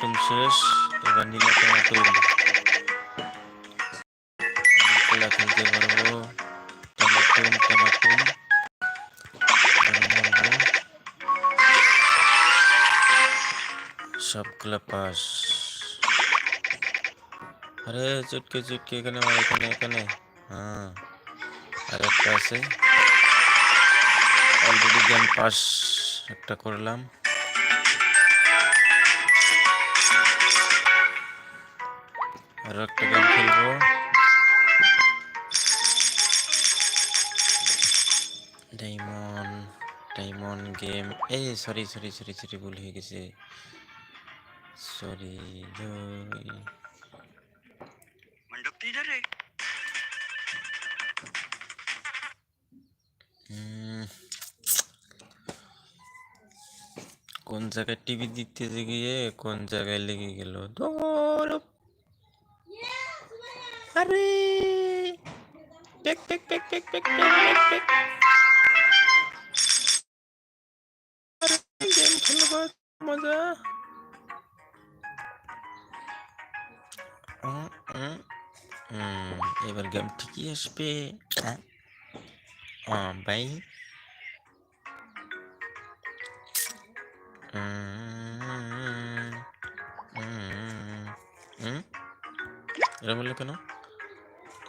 টমাটুম শেষ এবার নীলা টমাটুম খেলা খেলতে পারব টমাটুম টমাটুম সবগুলা পাস আরে চুটকে চুটকে এখানে মার এখানে এখানে হ্যাঁ আর একটা আছে অলরেডি গেম পাস একটা করলাম আর একটা গেম খেলবো ডায়মন্ড ডায়মন্ড গেম এই সরি সরি সরি সরি ভুল হয়ে গেছে সরি मंडप तो इधर है কোন জায়গায় টিভি দিতে গিয়ে কোন জায়গায় লেগে গেল দৌড় আরে take take take take take take take game খেলব মজা এবার গেম ঠিকই আসবে ভাই এরম বলল কেন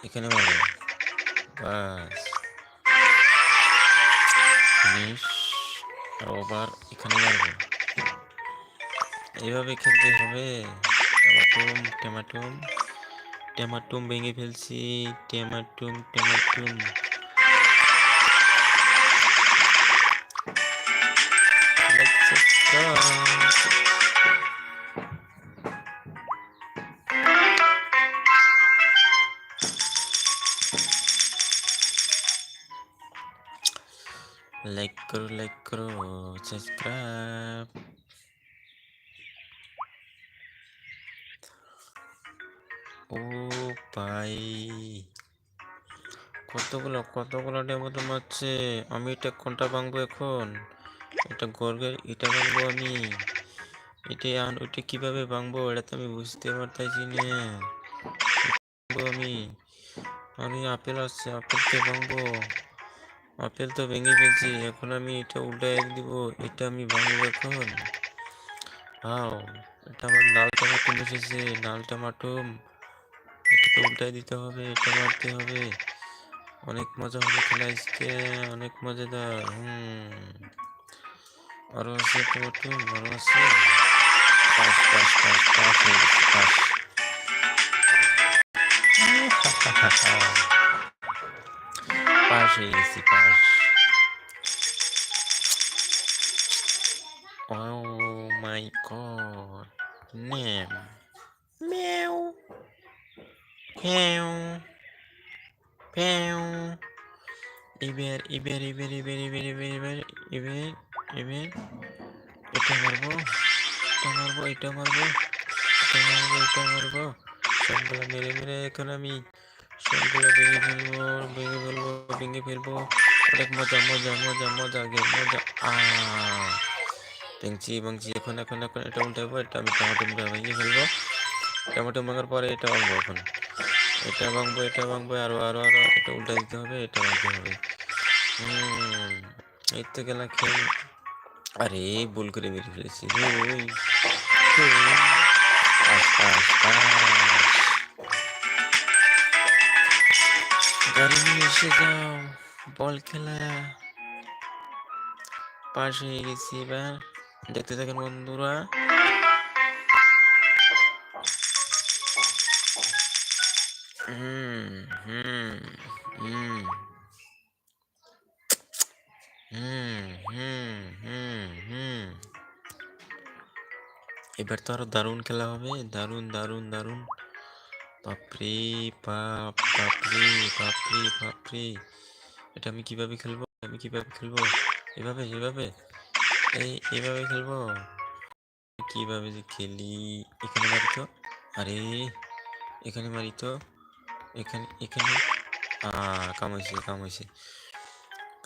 এখানে মারবো বাস ফিনিশ। আর ওভার এখানে মারবো। এইভাবে খেলতে হবে। টমাটুম টমাটুম। টমাটুম ভেঙে ফেলছি। টমাটুম টমাটুম। লাইক করো লাইক করো সাবস্ক্রাইব ও ভাই কতগুলো কতগুলো ডেমো মারছে আমি এটা কোনটা ভাঙবো এখন? এটা গর্গে এটা ভাঙবো আমি। এটা ওইটা কীভাবে ভাঙবো? এটা তো আমি বুঝতে পারতেছি না। আমি। আমি আপেল আসছে আপেলকে ভাঙবো। আপেল তো ভেঙে ফেলছি, এখন আমি এটা উল্টাই দিব, এটা আমি ভাঙবো এখন। হাও, এটা আমার লাল টমাটুম এসেছে লাল টমাটুম এটাকে উল্টাই দিতে হবে, এটা মারতে হবে। অনেক মজা হবে খেলা আজকে, অনেক মজাদার, হুম। আরও আছে টমাটুম, আরও আছে। পাস পাস হয়ে গেছে, পাস। পাস হয়ে গেছি pass Oh my god. Name. Meow. Pew. Pew. এবার এবার এবার এবার এবার এবার এবার এবার এবার এটা মারবো এটা মারবো এটা মারবো এটা মারবো এটা মারবো সবগুলো মেরে মেরে এখন আমি সবগুলো ভেঙে ফেলব ভেঙে ফেলব ভেঙে ফেলব। অনেক মজা মজা মজা মজা গে মজা। ভেঙছি, ভাঙছি। এখন এখন এখন এটা উল্টাবো এটা আমি টমাটোমটা ভেঙে ফেলব। টমাটো ভাঙার পরে এটা ভাঙবো এখন। এটা ভাঙবো এটা ভাঙবো, আরও আরও আরও, এটা উল্টা দিতে হবে, এটা ভাঙতে হবে। হুম, এই তো গেলা খেল। আরে, ভুল করে মেরে ফেলেছি এসে যাও বল খেলা। পাশ এবার। দেখতে থাকেন বন্ধুরা। এবার তো আরও দারুণ খেলা হবে। দারুণ দারুণ দারুণ। বাপরে বাপ, বাপরে বাপরে বাপরে এটা আমি কীভাবে খেলব, আমি কীভাবে খেলব? এভাবে এভাবে? এই, এভাবে খেলব? কীভাবে যে খেলি? এখানে মারি তো আরে, এখানে মারি তো এখানে? এখানে আহ কামাইছে কামাইছে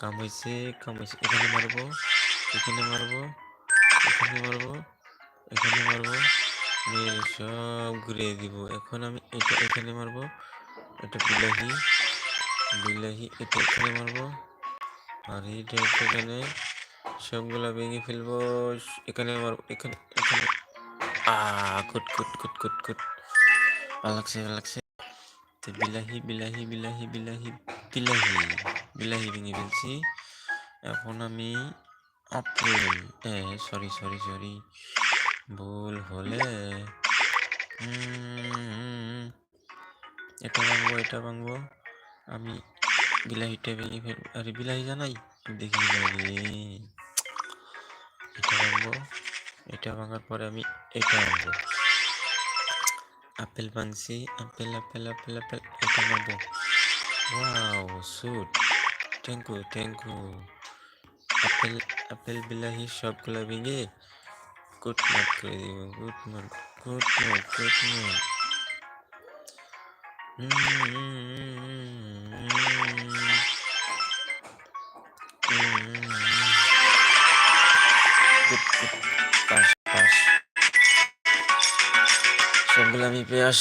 কামাইছে কামাইছে এখানে মারবো এখানে মারবো এখানে মারবো এখানে মারবো। মেরে সব ঘুরিয়ে দিব। এখন আমি এটা, এখানে মারবো। এটা বিলাহি। বিলাহি এটা এখানে মারবো? আর এইটা এখানে সবগুলা ভেঙে ফেলব, এখানে মারবো এখানে এখানে। কুট কুট কুট কুট কুট। ভালো লাগছে লাগছে। বিলাহি বিলাহি বিলাহি বিলাহি বিলাহি বিলাহি ভেঙে ফেলছি। এখন আমি আপেল, এ সরি সরি সরি ভুল হলে এটা ভাঙবো এটা ভাঙবো। আমি বিলাহিটা ভেঙে ফেলব আরে বিলাহি জানাই? দেখি এটা ভাঙবো, এটা ভাঙার পরে আমি এটা আনব। আপেল ভাঙছি আপেল আপেল আপেল আপেল, এটা মারবো wow shoot thank you thank you apple apple, বিলাহি সবগুলো ভেঙে গুড নাইট করে দিব। Good night good night good night good good pass pass সবগুলো আমি পেয়াস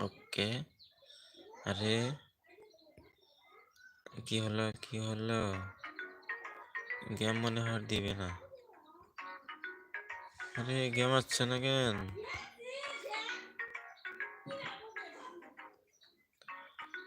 ওকে আরে কি হলো কি হলো? গেম মনে হয় দিবে না। আরে গেম আসছে না কেন?